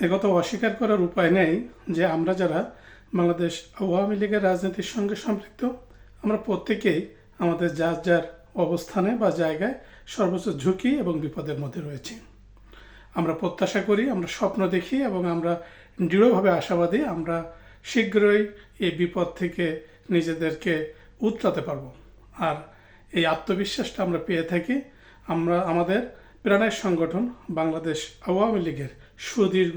একথা অস্বীকার করার উপায় নেই যে আমরা যারা বাংলাদেশ আওয়ামী লীগের রাজনীতির সঙ্গে সম্পৃক্ত, আমরা প্রত্যেকেই আমাদের যার যার অবস্থানে বা জায়গায় সর্বোচ্চ ঝুঁকি এবং বিপদের মধ্যে রয়েছি। আমরা প্রত্যাশা করি, আমরা স্বপ্ন দেখি এবং আমরা দৃঢ়ভাবে আশাবাদী আমরা শীঘ্রই এই বিপদ থেকে নিজেদেরকে উতরাতে পারব। আর এই আত্মবিশ্বাসটা আমরা পেয়ে থাকি। আমরা, আমাদের প্রাণের সংগঠন বাংলাদেশ আওয়ামী লীগের সুদীর্ঘ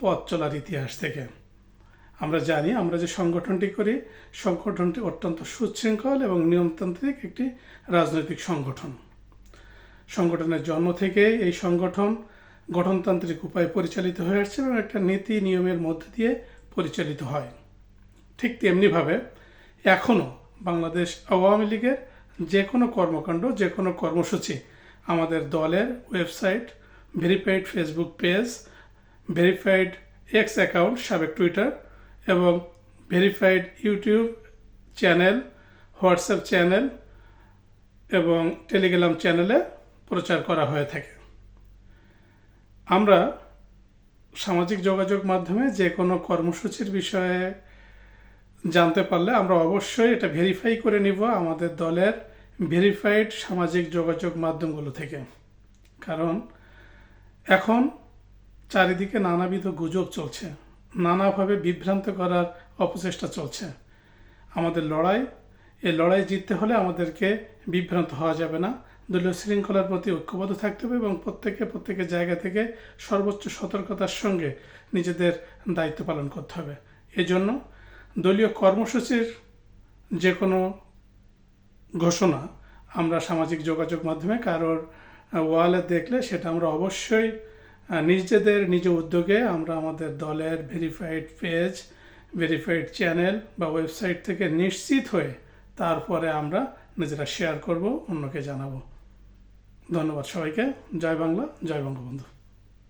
পথ চলার ইতিহাস থেকে। আমরা জানি আমরা যে সংগঠনটি করি, সংগঠনটি অত্যন্ত সুশৃঙ্খল এবং নিয়মতান্ত্রিক একটি রাজনৈতিক সংগঠন। সংগঠনের জন্ম থেকে এই সংগঠন গঠনতান্ত্রিক উপায়ে পরিচালিত হয়ে আসছে এবং একটা নীতি নিয়মের মধ্যে দিয়ে পরিচালিত হয়। ঠিক তেমনিভাবে এখনও বাংলাদেশ আওয়ামী লীগের যে কোনো কর্মকাণ্ড, যে কোনো কর্মসূচি আমাদের দলের website, verified Facebook page, verified X account সাবেক টুইটার এবং verified YouTube channel, WhatsApp channel এবং টেলিগ্রাম চ্যানেলে প্রচার করা হয়ে থাকে। আমরা সামাজিক যোগাযোগ মাধ্যমে যে কোনো কর্মসূচির বিষয়ে জানতে পারলে আমরা অবশ্যই এটা ভেরিফাই করে নিব আমাদের দলের ভেরিফাইড সামাজিক যোগাযোগ মাধ্যমগুলো থেকে। কারণ এখন চারিদিকে নানাবিধ গুজব চলছে। নানাভাবে বিভ্রান্ত করার অপচেষ্টা চলছে। আমাদের লড়াই এই লড়াই জিততে হলে আমাদেরকে বিভ্রান্ত হওয়া যাবে না। দলীয় শৃঙ্খলার প্রতি ঐক্যবদ্ধ থাকতে হবে এবং প্রত্যেকে প্রত্যেকের জায়গা থেকে সর্বোচ্চ সতর্কতার সঙ্গে নিজেদের দায়িত্ব পালন করতে হবে। এজন্য দলীয় কর্মসূচির যে কোনো ঘোষণা আমরা সামাজিক যোগাযোগ মাধ্যমে কারোর ওয়ালে দেখলে সেটা আমরা অবশ্যই নিজেদের, নিজ উদ্যোগে আমরা আমাদের দলের ভেরিফাইড পেজ ভেরিফাইড চ্যানেল বা ওয়েবসাইট থেকে নিশ্চিত হয়ে তারপরে আমরা নিজেরা শেয়ার করব, অন্যকে জানাব। ধন্যবাদ সবাইকে। জয় বাংলা, জয় বঙ্গবন্ধু।